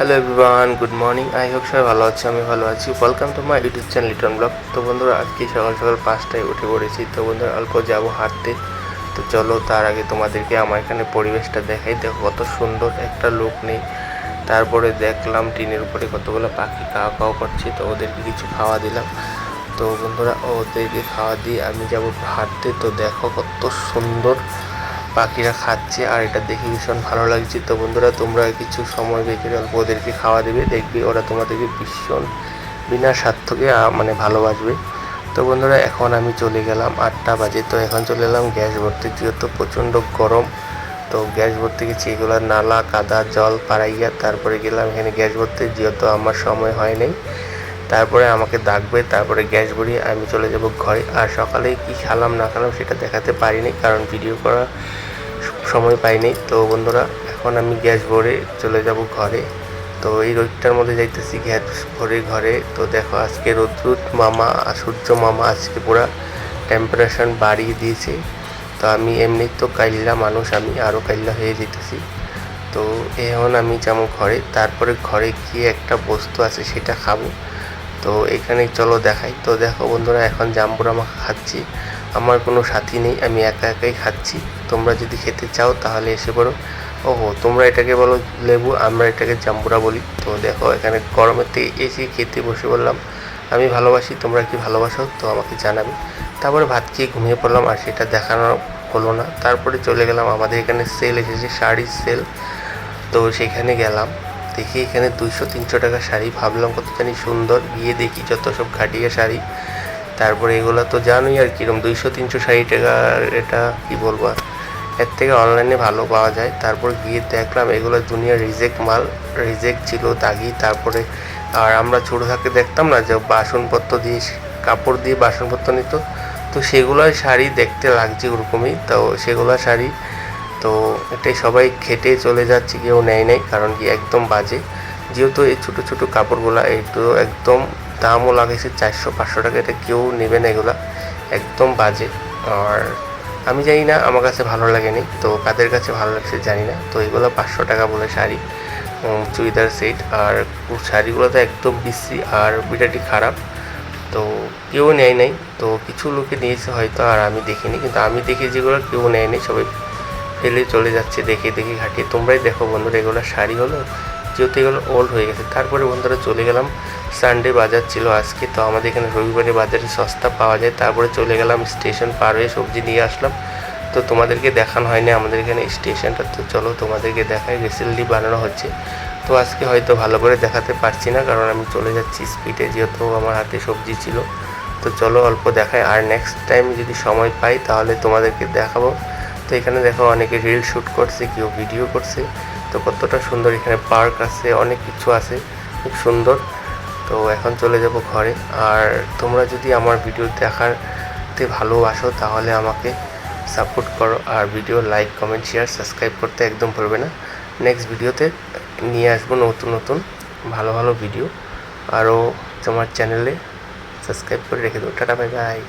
Hello everyone good morning I hope সবাই ভালো আছে, আমি ভালো আছি। Welcome to my YouTube channel Liton blog তো বন্ধুরা, আজকে সকাল সকাল পাঁচটায় উঠে পড়েছি। তো বন্ধুরা, অল্প যাব হাঁটতে। তো চলো, তার আগে তোমাদেরকে আমার এখানে পরিবেশটা দেখাই। দেখো, কত সুন্দর একটা লোক নেই। তারপরে দেখলাম, টিনের উপরে কতগুলো পাখি খাওয়া খাওয়া করছে। তো ওদেরকে কিছু খাওয়া দিলাম। তো বন্ধুরা, ওদেরকে খাওয়া দিয়ে আমি যাব হাঁটতে। তো দেখো, কত সুন্দর পাখিরা খাচ্ছে আর এটা দেখে ভীষণ ভালো লাগছে। তো বন্ধুরা, তোমরা কিছু সময় বেঁচে অল্প ওদেরকে খাওয়া দেবে, দেখবে ওরা তোমাদেরকে ভীষণ বিনা স্বার্থকে মানে ভালোবাসবে। তো বন্ধুরা, এখন আমি চলে গেলাম আটটা বাজে, তো এখন চলে এলাম গ্যাস ভর্তি, যেহেতু প্রচণ্ড গরম। তো গ্যাস ভর্তি গেছি, এগুলো নালা, কাদা, জল, পাড়াইয়া, তারপরে গেলাম এখানে গ্যাস ভর্তি, যেহেতু আমার সময় হয় নাই। তারপরে আমাকে ডাকবে, তারপরে গ্যাস ভরিয়ে আমি চলে যাব ঘরে। আর সকালে কি খেলাম, না খেলাম সেটা দেখাতে পারিনি, কারণ ভিডিও করা সময় পাইনি। তো বন্ধুরা, এখন আমি গ্যাস ভরে চলে যাব ঘরে। তো এই রোদটার মধ্যে যাইতেছি, গ্যাস ভরে ঘরে। তো দেখো, আজকে রোদ্রুত মামা, সূর্য মামা আজকে পুরা টেম্পারেচার বাড়িয়ে দিয়েছে। তো আমি এমনি তো কাইল্লা মানুষ, আমি আরও কাইল্লা হয়ে যেতেছি তো এখন আমি যেমন ঘরে, তারপরে ঘরে গিয়ে একটা বস্তু আছে, সেটা খাব। তো এখানে চলো দেখাই। তো দেখো বন্ধুরা, এখন জাম্বুরা মাখা খাচ্ছি। আমার কোনো সাথী নেই, আমি একা একাই খাচ্ছি। তোমরা যদি খেতে চাও তাহলে এসে পড়ো। ওহো, তোমরা এটাকে বলো লেবু, আমরা এটাকে জাম্বুরা বলি। তো দেখো, এখানে গরমের থেকে এসে খেতে বসে বললাম আমি ভালোবাসি, তোমরা কি ভালোবাসো? তো আমাকে জানাবে। তারপরে ভাত খেয়ে ঘুমিয়ে পড়লাম, আর সেটা দেখানো হলো না। তারপরে চলে গেলাম, আমাদের এখানে সেল এসেছে, শাড়ির সেল তো সেখানে গেলাম। দেখি এখানে দুইশো, তিনশো টাকা শাড়ি। ভাবলাম কত জানি সুন্দর, গিয়ে দেখি যত সব ঘাটিয়া শাড়ি। তারপরে এগুলো তো জানোই আর কিরম, দুইশো, তিনশো শাড়ি টাকা এটা কি বলব এর থেকে অনলাইনে ভালো পাওয়া যায়। তারপর গিয়ে দেখলাম এগুলো দুনিয়ার রিজেক্ট মাল, রিজেক্ট ছিল দাগি। তারপরে আর আমরা ছোটো থাকতে দেখতাম না যে বাসনপত্র দিয়ে, কাপড় দিয়ে বাসনপত্র নিত। তো সেগুলো শাড়ি দেখতে লাগছে ওরকমই। তো সেগুলো শাড়ি তো এটাই সবাই খেটে চলে যাচ্ছে, কেউ নেয় নাই, কারণ কি একদম বাজে। যেহেতু এই ছোটো ছোটো কাপড়গুলো একটু একদম দামও লাগেছে চারশো, পাঁচশো টাকা, এটা কেউ নেবে না এগুলা। একদম বাজে। আর আমি জানি না, আমার কাছে ভালো লাগেনি তো কাদের কাছে ভালো লাগছে জানি না। তো এগুলো পাঁচশো টাকা বলে শাড়ি চুড়িদার সেট। আর শাড়িগুলো তো একদম বিশ্রী আর বিটাটি খারাপ। তো কেউ নেয় নাই, তো কিছু লোকে নিয়েছে হয়তো, আর আমি দেখিনি। কিন্তু আমি দেখি যেগুলো কেউ নেয় নেয়নি সবাই ফেলে চলে যাচ্ছে, দেখে দেখে ঘাটিয়ে তোমরাই দেখো বন্ধুরা, এগুলো শাড়ি হলো, যেহেতু এগুলো ওল্ড হয়ে গেছে। তারপরে বন্ধুরা চলে গেলাম সানডে বাজার ছিল আজকে, তো আমাদের এখানে রবিবারে বাজারে সস্তা পাওয়া যায়। তারপরে চলে গেলাম স্টেশন পার হয়ে সবজি নিয়ে আসলাম। তো তোমাদেরকে দেখানো হয়নি আমাদের এখানে স্টেশনটা তো চলো তোমাদেরকে দেখাই রিসেন্টলি বানানো হচ্ছে। তো আজকে হয়তো ভালো করে দেখাতে পারছি না, কারণ আমি চলে যাচ্ছি স্পিডে যেহেতু আমার হাতে সবজি ছিল। তো চলো অল্প দেখায় আর নেক্সট টাইম যদি সময় পাই, তাহলে তোমাদেরকে দেখাবো। তো এখানে দেখো অনেকে রিল শ্যুট করছে, কেউ ভিডিও করছে। তো কতটা সুন্দর এখানে পার্ক আছে, অনেক কিছু আছে, খুব সুন্দর। তো এখন চলে যাব ঘরে। আর তোমরা যদি আমার ভিডিও দেখাতে ভালোবাসো, তাহলে আমাকে সাপোর্ট করো। আর video like comment share subscribe করতে একদম ভুলবে না। নেক্সট ভিডিওতে নিয়ে আসব নতুন নতুন, ভালো ভালো ভিডিও আরও তোমার চ্যানেলে সাবস্ক্রাইব করে রেখে দেবো। Tata bye bye